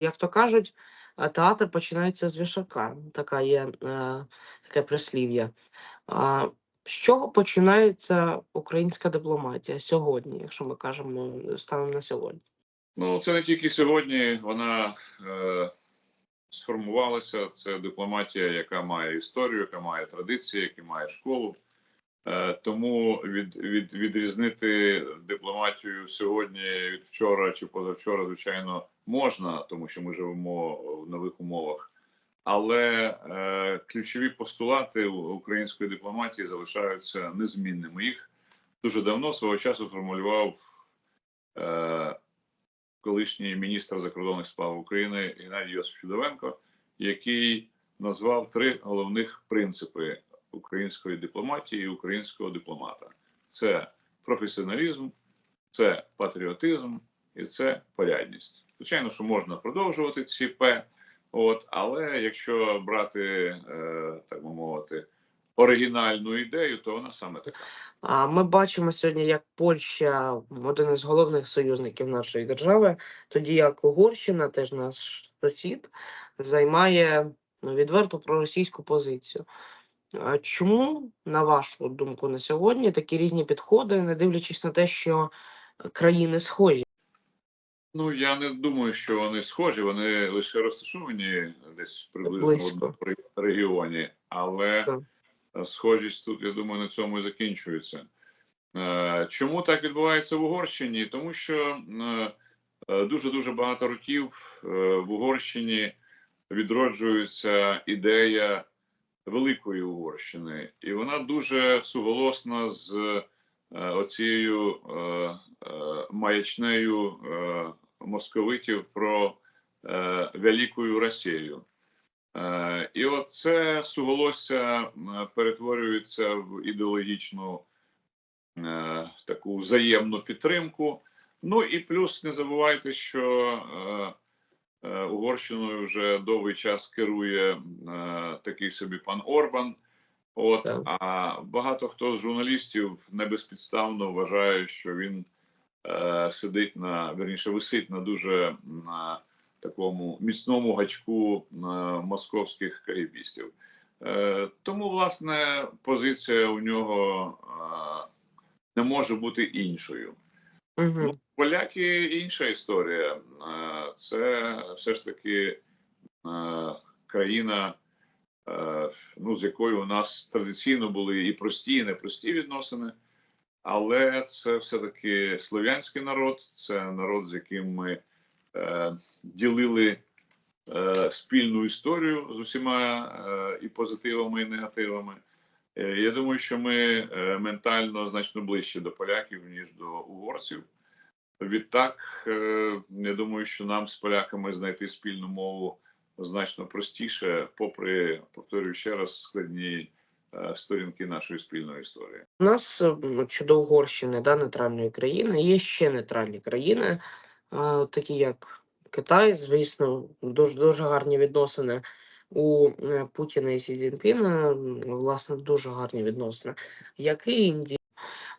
як то кажуть, театр починається з вішака. Така є е, таке прислів'я. З чого починається українська дипломатія сьогодні, якщо ми кажемо станом на сьогодні? Ну, це не тільки сьогодні. Вона е, сформувалася. Це дипломатія, яка має історію, яка має традиції, яка має школу. Е, тому від, від, відрізнити дипломатію сьогодні від вчора чи позавчора, звичайно, можна, тому що ми живемо в нових умовах. Але е, ключові постулати української дипломатії залишаються незмінними. Їх дуже давно свого часу формулював е, колишній міністр закордонних справ України Геннадій Йосип Чудовенко, який назвав три головних принципи української дипломатії і українського дипломата: це професіоналізм, це патріотизм і це порядність. Звичайно, що можна продовжувати ці П, от, але якщо брати, е, так би мовити, оригінальну ідею, то вона саме така. А ми бачимо сьогодні, як Польща один із головних союзників нашої держави, тоді як Угорщина, теж наш сусід, займає ну, відверто проросійську позицію. Чому, на вашу думку, на сьогодні такі різні підходи, не дивлячись на те, що країни схожі? Ну я не думаю, що вони схожі, вони лише розташовані десь приблизно в одному регіоні, але Так. е, схожість тут, я думаю, на цьому і закінчується. Е, Чому так відбувається в Угорщині? Тому що дуже дуже багато років е, в Угорщині відроджується ідея великої Угорщини, і вона дуже суголосна з е, оцією е, е, маячнею е, московитів про е, велику Росію. Е, і от це суголосся перетворюється в ідеологічну е, таку взаємну підтримку. Ну і плюс не забувайте, що е, е, Угорщиною вже довгий час керує е, такий собі пан Орбан. От Так. а багато хто з журналістів небезпідставно вважає, що він сидить на верніше висить на дуже на такому міцному гачку е, московських кагібістів. Е, тому, власне, позиція у нього е, не може бути іншою. Угу. Поляки інша історія. Е, Це все ж таки е, країна, е, ну, з якою у нас традиційно були і прості, і непрості відносини. Але це все-таки слов'янський народ, це народ, з яким ми е, ділили е, спільну історію з усіма е, і позитивами, і негативами. Е, я думаю, що ми е, ментально значно ближче до поляків, ніж до угорців. Відтак, е, я думаю, що нам з поляками знайти спільну мову значно простіше, попри, повторюю ще раз, складні сторінки нашої спільної історії. У нас щодо Угорщини, да, нейтральної країни, є ще нейтральні країни, е, такі як Китай, звісно, дуже дуже гарні відносини у е, Путіна і Сі Цзіньпіна, власне, дуже гарні відносини, як і Індія.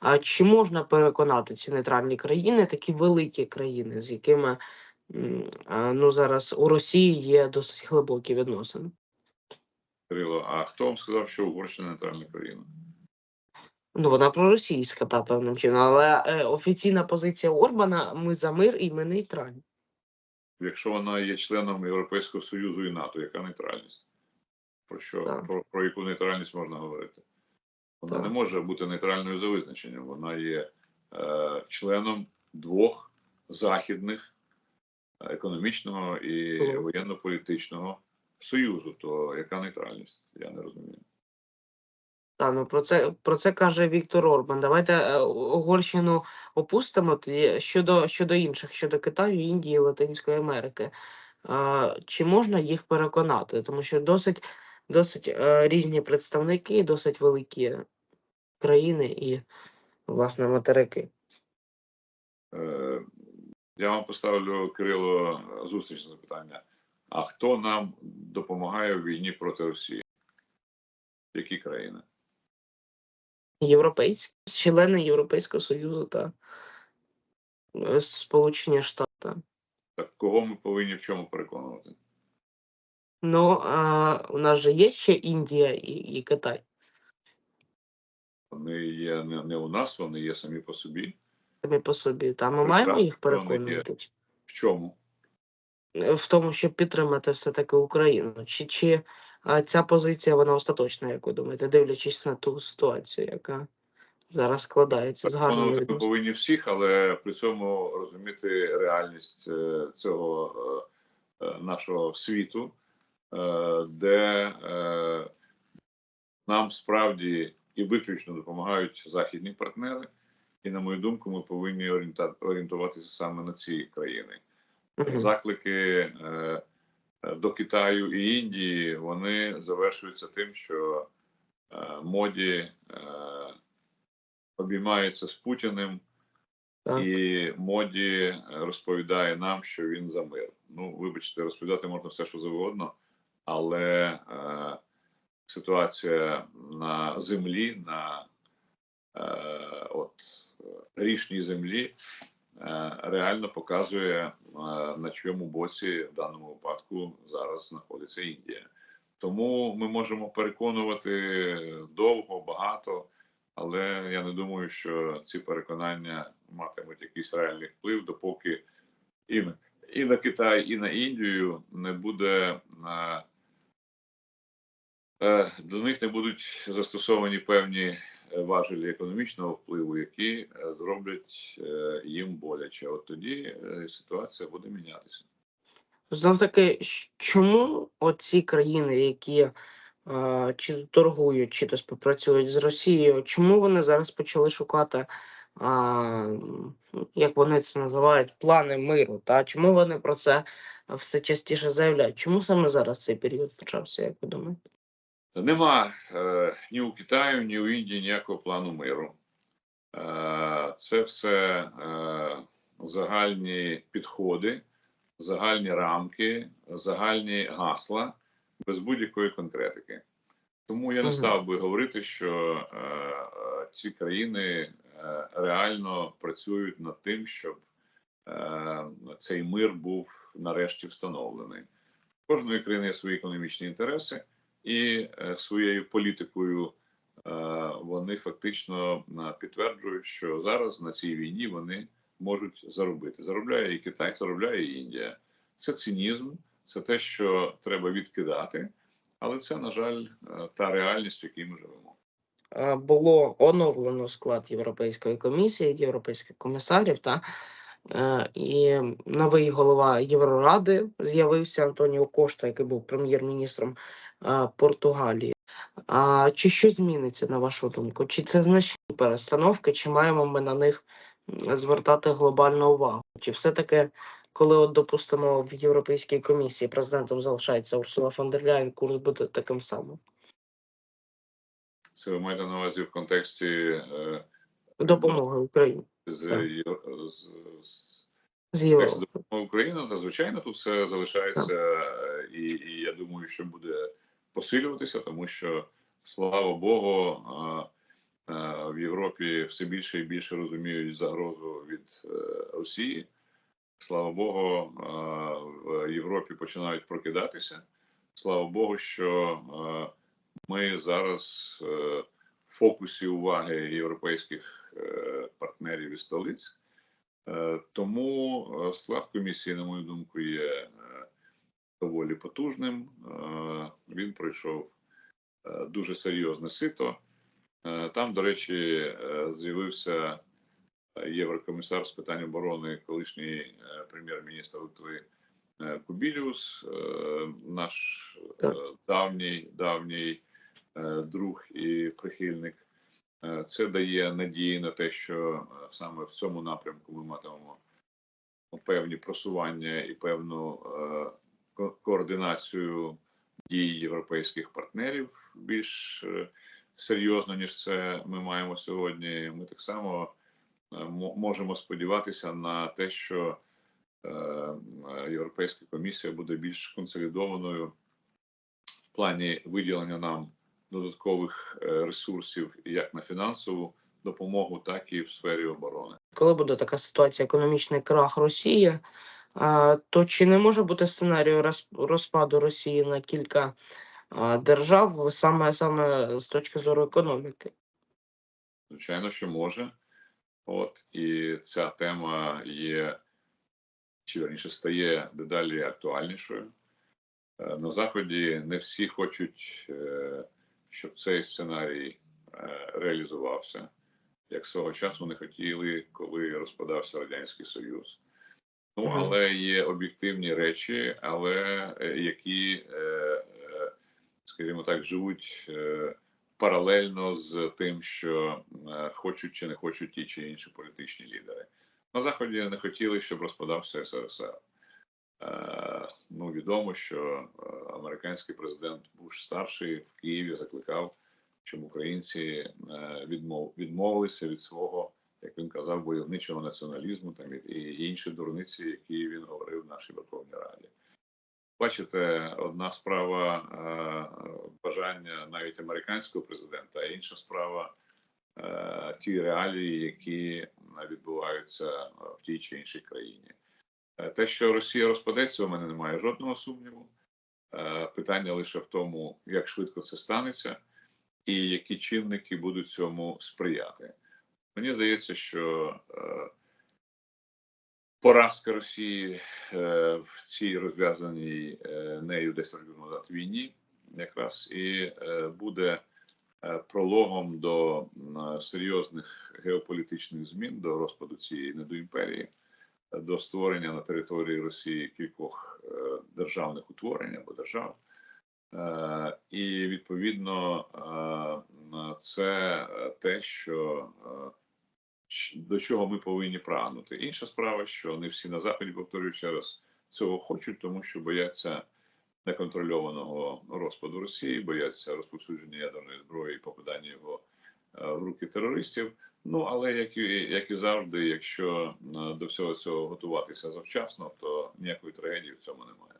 А чи можна переконати ці нейтральні країни, такі великі країни, з якими е, ну зараз у Росії є досить глибокі відносини? Кирило, а хто вам сказав, що Угорщина нейтральна країна? Ну, вона проросійська, та певним чином, але е, офіційна позиція Орбана ми за мир і ми нейтральні. Якщо вона є членом Європейського Союзу і НАТО, яка нейтральність? Про що Так. про, про яку нейтральність можна говорити? Вона Так. не може бути нейтральною за визначенням. Вона є е, членом двох західних е, економічного і воєнно-політичного союзу. То яка нейтральність? Я не розумію. Та ну про це про це каже Віктор Орбан. Давайте е, Угорщину опустимо щодо щодо інших, щодо Китаю, Індії, Латинської Америки. Е, чи можна їх переконати? Тому що досить досить е, різні представники, досить великі країни і власне материки. Е, я вам поставлю Кирило зустрічне запитання. А хто нам допомагає в війні проти Росії? Які країни? Європейські члени Європейського Союзу та е, Сполучені Штати. Так кого ми повинні в чому переконувати? Ну, а, у нас же є ще Індія і, і Китай. Вони є не, не у нас, вони є самі по собі. Самі по собі. Та ми Прекрасно, маємо їх переконувати В чому? В тому, щоб підтримати все-таки Україну. Чи, чи ця позиція вона остаточна, як ви думаєте, дивлячись на ту ситуацію, яка зараз складається з ми повинні всіх, але при цьому розуміти реальність е, цього е, е, нашого світу, де нам справді і виключно допомагають західні партнери. І, на мою думку, ми повинні орієнтуватися саме на ці країни. Заклики е, е, до Китаю і Індії вони завершуються тим, що е, моді обіймається з Путіним, Так. і моді розповідає нам, що він за мир. Ну, вибачте, розповідати можна все, що завгодно, але е, ситуація на землі, на е, от, е, землі реально показує, е, на чому боці в даному випадку зараз знаходиться Індія. Тому ми можемо переконувати довго, багато, але я не думаю, що ці переконання матимуть якийсь реальний вплив, допоки і, на- і на Китай, і на Індію не буде е, до них не будуть застосовані певні е, важелі економічного впливу, які е, зроблять е, їм боляче. От тоді е, ситуація буде мінятися. Знов таки, чому оці країни, які е, чи торгують, чи то співпрацюють з Росією, чому вони зараз почали шукати, м, як вони це називають, плани миру? Та чому вони про це все частіше заявляють? Чому саме зараз цей період почався, як ви думаєте? Нема е, ні у Китаю, ні у Індії ніякого плану миру. Е, це все е, загальні підходи, загальні рамки, загальні гасла без будь-якої конкретики. Тому я не став би говорити, що е, ці країни е, реально працюють над тим, щоб е, цей мир був нарешті встановлений. У Кожної країни є свої економічні інтереси і е, своєю політикою е, вони фактично е, підтверджують, що зараз на цій війні вони можуть заробити. Заробляє і Китай, заробляє і Індія. Це цинізм, це те, що треба відкидати, але це, на жаль, та реальність, в якій ми живемо. Було оновлено склад Європейської комісії, європейських комісарів, та і новий голова Євроради з'явився Антоніо Кошта, який був прем'єр-міністром е, Португалії. А чи щось зміниться на вашу думку? Чи це значні перестановки, чи маємо ми на них звертати глобальну увагу? Чи все-таки, коли от допустимо в Європейській комісії президентом залишається Урсула фон дер Ляєн, курс буде таким самим? Це ви маєте на увазі в контексті е, Допомоги Україні з, з, з з. Україна, то звичайно тут все залишається, і, і я думаю, що буде посилюватися, тому що слава Богу, в Європі все більше і більше розуміють загрозу від е, Росії. Слава Богу, в Європі починають прокидатися. Слава Богу, що ми зараз е, в фокусі уваги європейських партнерів і столиць. Е, Тому е, склад комісії, на мою думку, є е, доволі потужним. Е, Він пройшов е, дуже серйозне сито. Е, Там, до речі, е, з'явився е, єврокомісар з питань оборони, колишній е, прем'єр-міністр Литви е, Кубіліус, е, наш е, давній давній е, друг і прихильник. Е, Це дає надії на те, що е, саме в цьому напрямку ми матимемо певні просування і певну е, координацію дій європейських партнерів більш серйозно, ніж це ми маємо сьогодні. Ми так само можемо сподіватися на те, що Європейська комісія буде більш консолідованою в плані виділення нам додаткових е, ресурсів як на фінансову допомогу, так і в сфері оборони. Коли буде така ситуація, економічний крах Росії, то чи не може бути сценарію роз- розпаду Росії на кілька держав саме саме з точки зору економіки? Звичайно, що може. От і ця тема є, чи верніше стає дедалі актуальнішою. Е, На Заході не всі хочуть, е, щоб цей сценарій е, реалізувався, як свого часу не хотіли, коли розпадався Радянський Союз. Ну, але є об'єктивні речі, але е, які, е, скажімо так, живуть паралельно з тим, що хочуть чи не хочуть ті чи інші політичні лідери. На Заході не хотіли, щоб розпадався СРСР. Ну, відомо, що американський президент Буш старший в Києві закликав, щоб українці е, відмов, відмовилися від свого, як він казав, войовничого націоналізму там і, інші дурниці, які він говорив в нашій Верховній Раді. Бачите, одна справа е, бажання навіть американського президента, а інша справа е, ті реалії, які відбуваються в тій чи іншій країні. Те, що Росія розпадеться, у мене немає жодного сумніву. Е, Питання лише в тому, як швидко це станеться, і які чинники будуть цьому сприяти. Мені здається, що е, поразка Росії е, в цій розв'язаній нею 10 років назад війні, якраз і буде прологом до серйозних геополітичних змін до розпаду цієї недоімперії, до створення на території Росії кількох е, державних утворень або держав. Е, І відповідно е, це те, що до чого ми повинні прагнути. Інша справа, що не всі на заході, повторюю ще раз, цього хочуть, тому що бояться неконтрольованого розпаду Росії, бояться розповсюдження ядерної зброї і попадання його в руки терористів. Ну але як і як і завжди, якщо е, до всього цього готуватися завчасно, то ніякої трагедії в цьому немає.